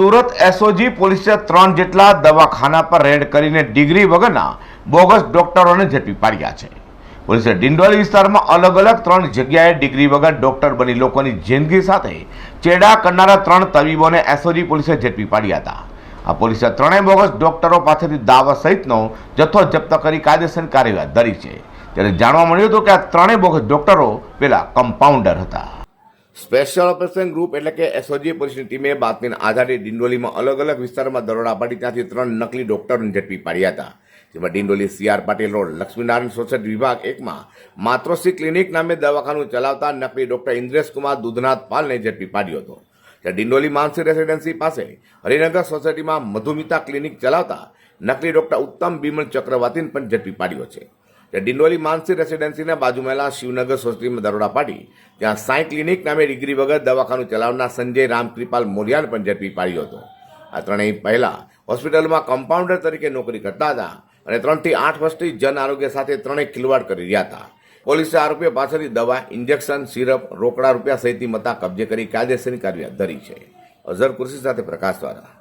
Surat SOG પોલીસે ત્રણ જેટલા દવાખાના પર રેડ કરીને ડિગ્રી વગરના બોગસ ડોક્ટરોને ઝડપી પાડ્યા છે. પોલીસે ડિંડોલી વિસ્તારમાં અલગ અલગ ત્રણ જગ્યાએ ડિગ્રી વગર ડોક્ટર બની લોકોની જિંદગી સાથે ચેડા કરનારા ત્રણ તબીબોને એસઓજી પોલીસે ઝડપી પાડ્યા હતા. આ પોલીસે ત્રણેય બોગસ ડોક્ટરો પાસેથી દાવા સહિતનો જથ્થો જપ્ત કરી કાયદેસર કાર્યવાહી ધરી છે. ત્યારે જાણવા મળ્યું હતું કે આ ત્રણેય બોગસ ડોક્ટરો પેલા કમ્પાઉન્ડર હતા. સ્પેશિયલ ઓપરેશન ગ્રુપ એટલે કે એસઓજી પોલીસની ટીમે બાતમીના આધારે ડિંડોલીમાં અલગ અલગ વિસ્તારમાં દરોડા પાડી ત્યાંથી ત્રણ નકલી ડોક્ટરોને ઝડપી પાડ્યા હતા. જેમાં Dindoli CR Patil road, Lakshminarayan society વિભાગ એકમાં માતૃશ્રી ક્લિનિક નામે દવાખાનું ચલાવતા નકલી ડોક્ટર ઇન્દ્રેશ કુમાર દુધનાથ પાલને ઝડપી પાડ્યો હતો. ત્યાં ડિંડોલી માનસી રેસિડેન્સી પાસે હરિનગર સોસાયટીમાં મધુમિતા ક્લિનિક ચલાવતા નકલી ડોક્ટર ઉત્તમ બિમલ ચક્રવર્તીને પણ ઝડપી પાડ્યો છે. ડિંડોલી માનસી રેસિડેન્સીના બાજુમાં આવેલા શિવનગર સોસાયટીમાં દરોડા પાડી ત્યાં સાંઈ ક્લિનિક નામે ડિગ્રી વગર દવાખાનું ચલાવનાર સંજય રામકૃપાલ મોરિયાને પણ ઝડપી પાડ્યો હતો. આ ત્રણેય પહેલા હોસ્પિટલમાં કમ્પાઉન્ડર તરીકે નોકરી કરતા હતા અને ત્રણથી આઠ વર્ષથી જન આરોગ્ય સાથે ત્રણેય ખિલવાડ કરી રહ્યા હતા. પોલીસે આરોપીઓ પાસેથી દવા, ઇન્જેક્શન, સિરપ, રોકડા રૂપિયા સહિતની મતા કબજે કરી કાયદેસરની કાર્યવાહી ધરી છે. અઝર કુર્સી સાથે પ્રકાશ દ્વારા.